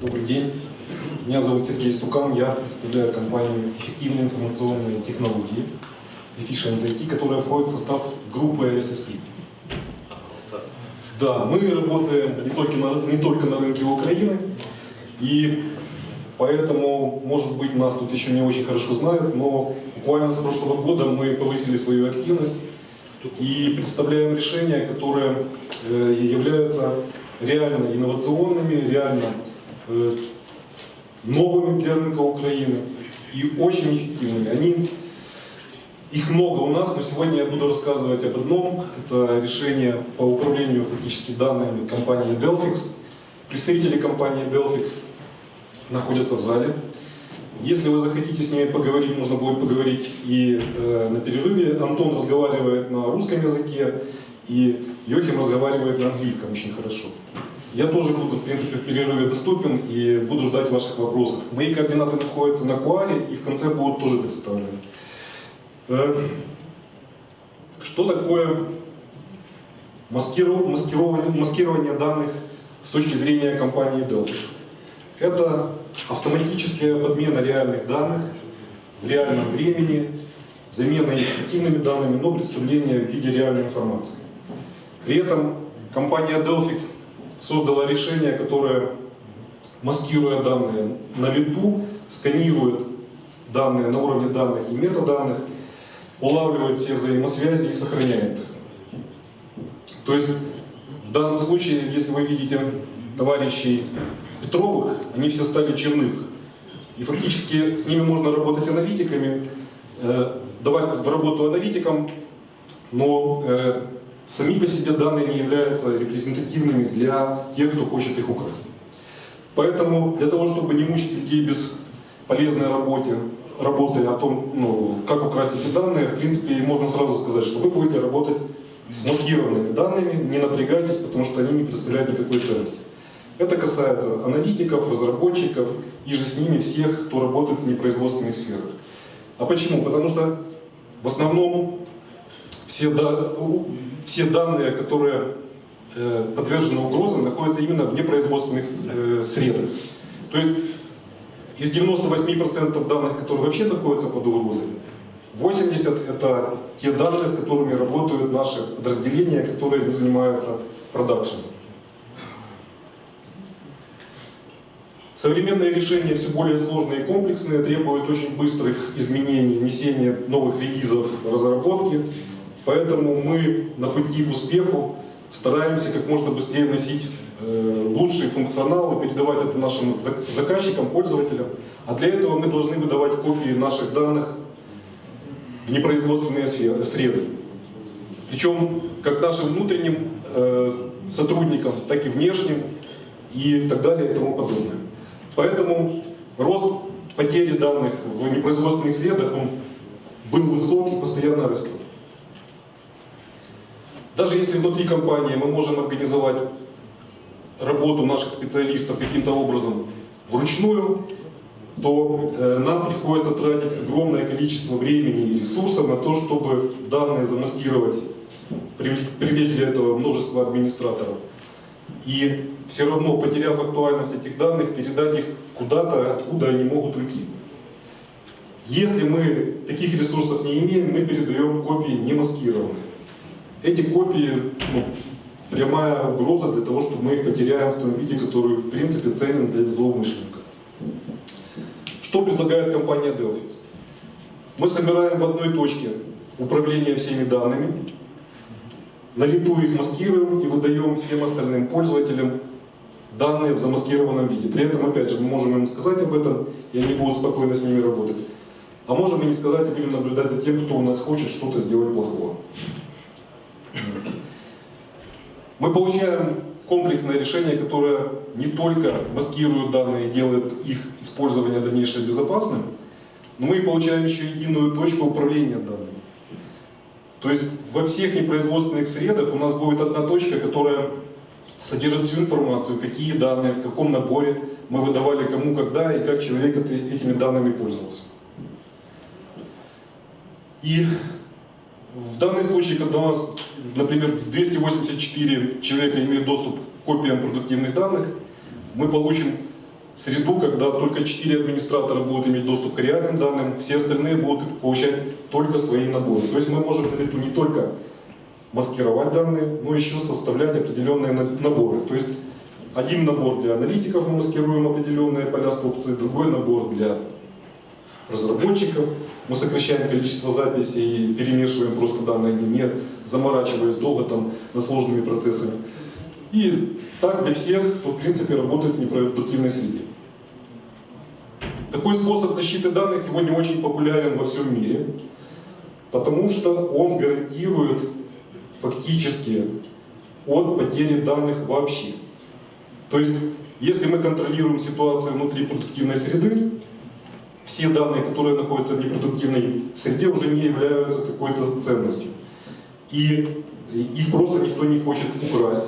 Добрый день. Меня зовут Сергей Стукан. Я представляю компанию «Эффективные информационные технологии» Efficient IT, которая входит в состав группы SSP. Да, мы работаем не только на, не только на рынке Украины, и поэтому, может быть, нас тут еще не очень хорошо знают, но буквально с прошлого года мы повысили свою активность и представляем решения, которые э, являются реально инновационными, реально новыми для рынка Украины и очень эффективными. Они, их много у нас, но сегодня я буду рассказывать об одном. Это решение по управлению фактически данными компании Delphix. Представители компании Delphix находятся в зале. Если вы захотите с ними поговорить, можно будет поговорить и э, на перерыве. Антон разговаривает на русском языке, и Йохим разговаривает на английском очень хорошо. Я тоже буду, в принципе, в перерыве доступен и буду ждать ваших вопросов. Мои координаты находятся на Куаре и в конце будут тоже представлены. Э, Что такое маскиров- маскирование, маскирование данных с точки зрения компании Delphix? Это автоматическая подмена реальных данных в реальном времени, замена их фиктивными данными, но представление в виде реальной информации. При этом компания Delphix создала решение, которое, маскируя данные на лету, сканирует данные на уровне данных и метаданных, улавливает все взаимосвязи и сохраняет их. То есть в данном случае, если вы видите товарищей Петровых, они все стали черных. И фактически с ними можно работать аналитиками, э, давать в работу аналитикам, но э, сами по себе данные не являются репрезентативными для тех, кто хочет их украсть. Поэтому для того, чтобы не мучить людей без полезной работы, работы о том, ну, как украсть эти данные, в принципе, можно сразу сказать, что вы будете работать с маскированными данными, не напрягайтесь, потому что они не представляют никакой ценности. Это касается аналитиков, разработчиков и же с ними всех, кто работает в непроизводственных сферах. А почему? Потому что в основном все, все данные, которые э, подвержены угрозам, находятся именно в непроизводственных э, средах. То есть из 98% данных, которые вообще находятся под угрозой, 80% это те данные, с которыми работают наши подразделения, которые занимаются продакшеном. Современные решения все более сложные и комплексные, требуют очень быстрых изменений, внесения новых релизов, разработки. Поэтому мы на пути к успеху стараемся как можно быстрее вносить э, лучший функционал и передавать это нашим зак- заказчикам, пользователям. А для этого мы должны выдавать копии наших данных в непроизводственные среды. Причем как нашим внутренним э, сотрудникам, так и внешним и так далее и тому подобное. Поэтому рост потери данных в непроизводственных средах он был высокий, постоянно растет. Даже если внутри компании мы можем организовать работу наших специалистов каким-то образом вручную, то э, нам приходится тратить огромное количество времени и ресурсов на то, чтобы данные замаскировать, привлечь для этого множество администраторов. И все равно, потеряв актуальность этих данных, передать их куда-то, откуда они могут уйти. Если мы таких ресурсов не имеем, мы передаем копии не маскированные. Эти копии ну, прямая угроза для того, чтобы мы их потеряем в том виде, который в принципе ценен для злоумышленников. Что предлагает компания Delphix? Мы собираем в одной точке управление всеми данными, на лету их маскируем и выдаем всем остальным пользователям данные в замаскированном виде. При этом, опять же, мы можем им сказать об этом, и они будут спокойно с ними работать. А можем и не сказать, и будем наблюдать за тем, кто у нас хочет что-то сделать плохого. Мы получаем комплексное решение, которое не только маскирует данные и делает их использование дальнейшее безопасным, но мы получаем еще единую точку управления данными. То есть во всех непроизводственных средах у нас будет одна точка, которая содержит всю информацию, какие данные, в каком наборе мы выдавали кому, когда и как человек этими данными пользовался. И в данном случае, когда у нас, например, 284 человека имеют доступ к копиям продуктивных данных, мы получим среду, когда только 4 администратора будут иметь доступ к реальным данным, все остальные будут получать только свои наборы. То есть мы можем на лету не только маскировать данные, но еще составлять определенные на- наборы. То есть один набор для аналитиков мы маскируем определенные поля столбцы, другой набор для разработчиков. Мы сокращаем количество записей и перемешиваем просто данные, не заморачиваясь долго там на сложными процессами. И так для всех, кто в принципе работает в непродуктивной среде. Такой способ защиты данных сегодня очень популярен во всем мире, потому что он гарантирует фактически от потери данных вообще. То есть, если мы контролируем ситуацию внутри продуктивной среды, все данные, которые находятся в непродуктивной среде, уже не являются какой-то ценностью. И их просто никто не хочет украсть.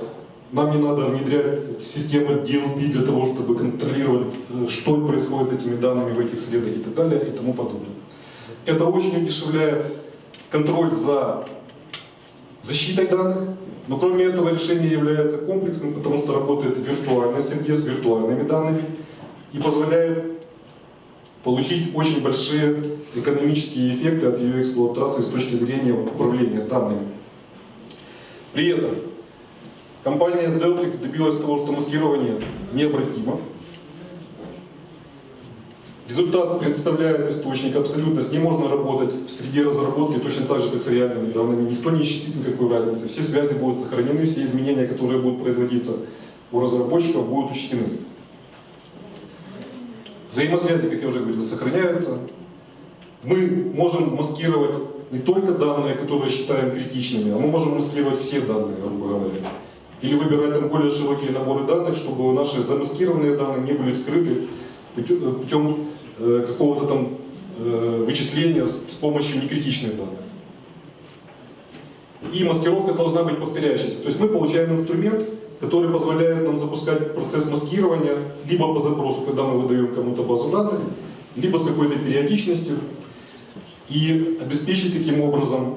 Нам не надо внедрять системы DLP для того, чтобы контролировать, э, что происходит с этими данными в этих средах и так далее и тому подобное. Это очень удешевляет контроль за защитой данных, но кроме этого решение является комплексным, потому что работает в виртуальной среде с виртуальными данными и позволяет получить очень большие экономические эффекты от ее эксплуатации с точки зрения управления данными. При этом компания Delphix добилась того, что маскирование необратимо. Результат представляет источник, абсолютно с ним можно работать в среде разработки точно так же, как с реальными данными. Никто не ищет никакой разницы. Все связи будут сохранены, все изменения, которые будут производиться у разработчиков, будут учтены. Взаимосвязи, как я уже говорил, сохраняются. Мы можем маскировать не только данные, которые считаем критичными, а мы можем маскировать все данные, грубо говоря. Или выбирать там более широкие наборы данных, чтобы наши замаскированные данные не были вскрыты путем, путем, э, какого-то там э, вычисления с, с помощью некритичных данных. И маскировка должна быть повторяющейся. То есть мы получаем инструмент, который позволяет нам запускать процесс маскирования либо по запросу, когда мы выдаем кому-то базу данных, либо с какой-то периодичностью, и обеспечить таким образом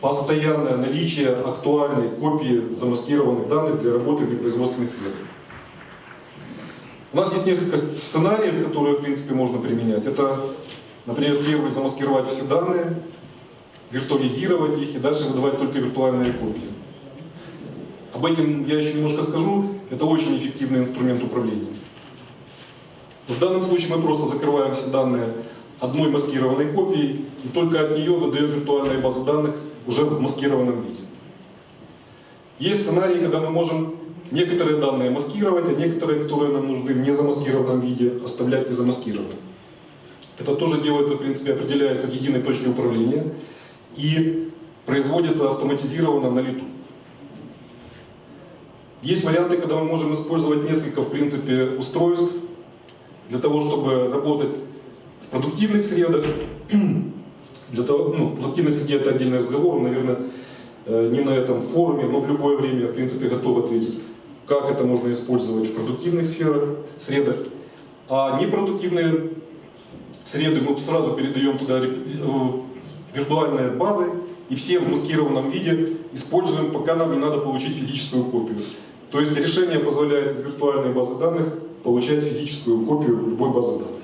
постоянное наличие актуальной копии замаскированных данных для работы в непроизводственных средах. У нас есть несколько сценариев, которые, в принципе, можно применять. Это, например, первый замаскировать все данные, виртуализировать их и дальше выдавать только виртуальные копии. Об этом я еще немножко скажу. Это очень эффективный инструмент управления. В данном случае мы просто закрываем все данные одной маскированной копией и только от нее выдаем виртуальные базы данных уже в маскированном виде. Есть сценарии, когда мы можем некоторые данные маскировать, а некоторые, которые нам нужны в незамаскированном виде, оставлять незамаскированными. Это тоже делается, в принципе, определяется в единой точке управления и производится автоматизированно на лету. Есть варианты, когда мы можем использовать несколько, в принципе, устройств для того, чтобы работать в продуктивных средах. Для того, ну, в продуктивной среде это отдельный разговор, наверное, э, не на этом форуме, но в любое время, в принципе, готов ответить, как это можно использовать в продуктивных сферах, средах. А непродуктивные среды мы сразу передаем туда э, виртуальные базы, и все в маскированном виде используем, пока нам не надо получить физическую копию. То есть решение позволяет из виртуальной базы данных получать физическую копию любой базы данных.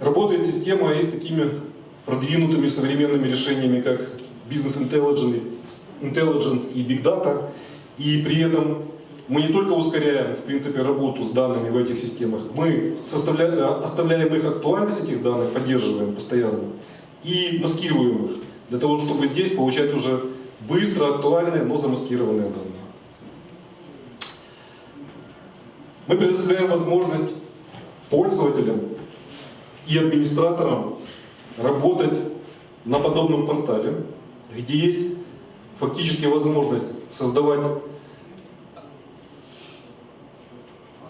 Работает система и с такими продвинутыми современными решениями, как Business Intelligence, и Big Data. И при этом мы не только ускоряем, в принципе, работу с данными в этих системах, мы оставляем их актуальность этих данных, поддерживаем постоянно и маскируем их, для того, чтобы здесь получать уже быстро актуальные, но замаскированные данные. Мы предоставляем возможность пользователям и администраторам работать на подобном портале, где есть фактически возможность создавать,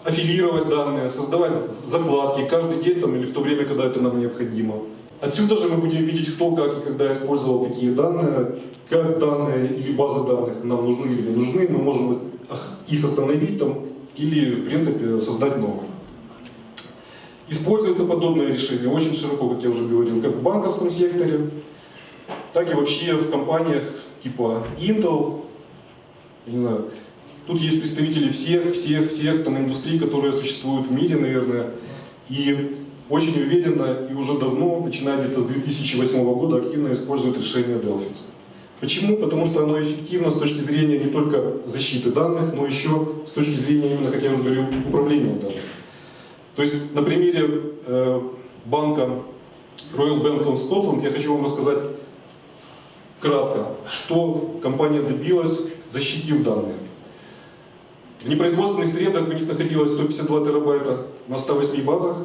аффилировать данные, создавать закладки каждый день там, или в то время, когда это нам необходимо. Отсюда же мы будем видеть, кто как и когда использовал такие данные, как данные или базы данных нам нужны или не нужны, мы можем их остановить там, или, в принципе, создать новые. Используется подобное решение очень широко, как я уже говорил, как в банковском секторе, так и вообще в компаниях типа Intel, я не знаю, Тут есть представители всех, всех, всех там индустрий, которые существуют в мире, наверное. И очень уверенно и уже давно, начиная где-то с 2008 года, активно используют решение Delphix. Почему? Потому что оно эффективно с точки зрения не только защиты данных, но еще с точки зрения, именно, как я уже говорил, управления данными. То есть на примере э, банка Royal Bank of Scotland я хочу вам рассказать кратко, что компания добилась, защитив данные. В непроизводственных средах у них находилось 152 терабайта на 108 базах,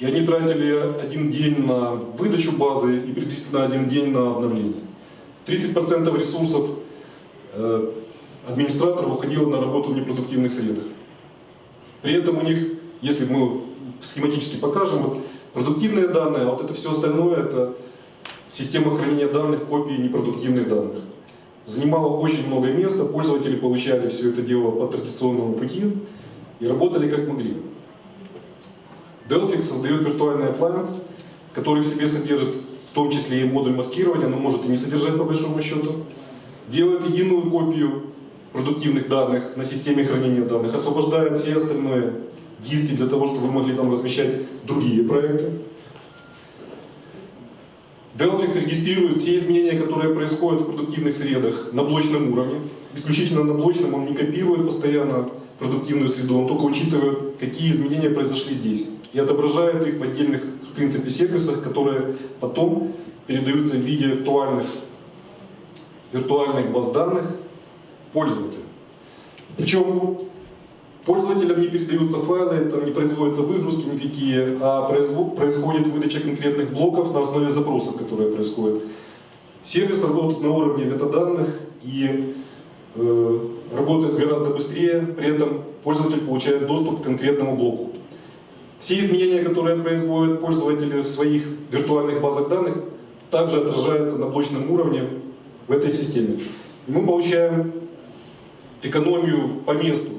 и они тратили один день на выдачу базы и приблизительно один день на обновление. 30% ресурсов э, администраторов уходило на работу в непродуктивных средах. При этом у них, если мы схематически покажем, вот продуктивные данные, а вот это все остальное, это система хранения данных, копии непродуктивных данных. Занимало очень много места, пользователи получали все это дело по традиционному пути и работали как могли. Delphix создает виртуальный appliance, который в себе содержит в том числе и модуль маскирования, но может и не содержать по большому счету. Делает единую копию продуктивных данных на системе хранения данных, освобождает все остальные диски для того, чтобы вы могли там размещать другие проекты. Delphix регистрирует все изменения, которые происходят в продуктивных средах на блочном уровне. Исключительно на блочном он не копирует постоянно продуктивную среду, он только учитывает, какие изменения произошли здесь. И отображает их в отдельных, в принципе, сервисах, которые потом передаются в виде виртуальных, виртуальных баз данных пользователю. Причем Пользователям не передаются файлы, там не производятся выгрузки никакие, а происходит выдача конкретных блоков на основе запросов, которые происходят. Сервис работает на уровне метаданных и э, работает гораздо быстрее, при этом пользователь получает доступ к конкретному блоку. Все изменения, которые производят пользователи в своих виртуальных базах данных, также отражаются на блочном уровне в этой системе. И мы получаем экономию по месту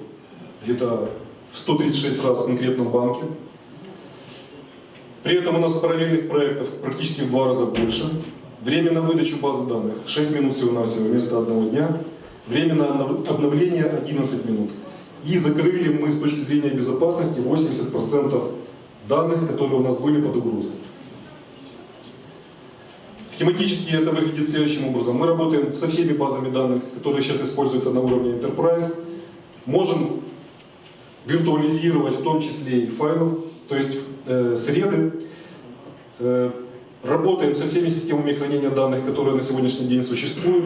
где-то в 136 раз в конкретном банке. При этом у нас параллельных проектов практически в два раза больше. Время на выдачу базы данных 6 минут всего-навсего вместо одного дня. Время на обнов- обновление 11 минут. И закрыли мы с точки зрения безопасности 80% данных, которые у нас были под угрозой. Схематически это выглядит следующим образом. Мы работаем со всеми базами данных, которые сейчас используются на уровне Enterprise. Можем виртуализировать в том числе и файлов, то есть э, среды. Э, работаем со всеми системами хранения данных, которые на сегодняшний день существуют.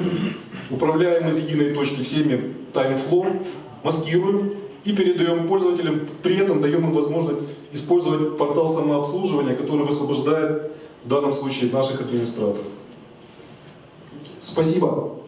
Управляем из единой точки всеми таймфлоу, маскируем и передаем пользователям. При этом даем им возможность использовать портал самообслуживания, который высвобождает в данном случае наших администраторов. Спасибо.